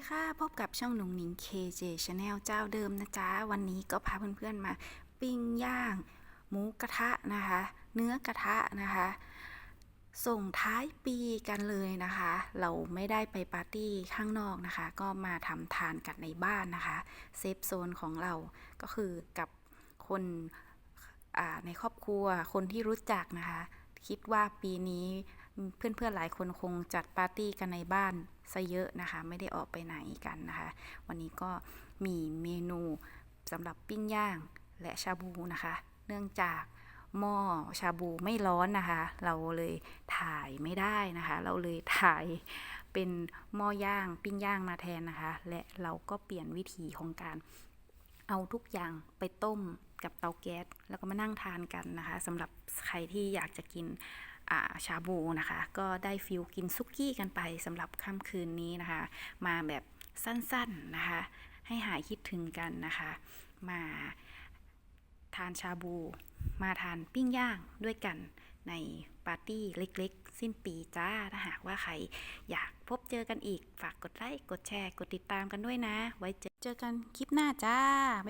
ีค่ะ พบกับช่องหนุ่งหนิง KJ Channel เจ้าเดิมนะจ๊ะ วันนี้ก็พาเพื่อนๆมาปิ้งย่าง หมูกระทะนะคะ เนื้อกระทะนะคะ ส่งท้ายปีกันเลยนะคะ เราไม่ได้ไปปาร์ตี้ข้างนอกนะคะ ก็มาทำทานกันในบ้านนะคะ เซฟโซนของเราก็คือกับคนในครอบครัวคนที่รู้จักนะคะ คิดว่าปีนี้เพื่อนๆหลายคนคงจัดปาร์ตี้กันในบ้านซะเยอะนะคะ ไม่ได้ออกไปไหนกันนะคะ วันนี้ก็มีเมนูสำหรับปิ้งย่างและชาบูนะคะ เนื่องจากหม้อชาบูไม่ร้อนนะคะ เราเลยถ่ายไม่ได้นะคะ เราเลยถ่ายเป็นหม้อย่างปิ้งย่างมาแทนนะคะ และเราก็เปลี่ยนวิธีของการ เอาทุกอย่างไปต้มกับเตาแก๊สแล้วก็มานั่งทานกันนะคะสำหรับใครที่อยากจะกินอาชาบูนะคะ ก็ได้ฟิลกินซุกี้กันไปสำหรับค่ำคืนนี้นะคะ มาแบบสั้นๆนะคะ ให้หายคิดถึงกันนะคะ มาานชาบู มาทานปิ้งย่างด้วยกันในปาร์ตี้เล็กๆ สิ้นปีจ้า ถ้าหากว่าใครอยากพบเจอกันอีก ฝากกดไลค์ กดแชร์ กดติดตามกันด้วยนะ ไว้เจอเจอกันคลิปหน้าจ้าบ๊ายบาย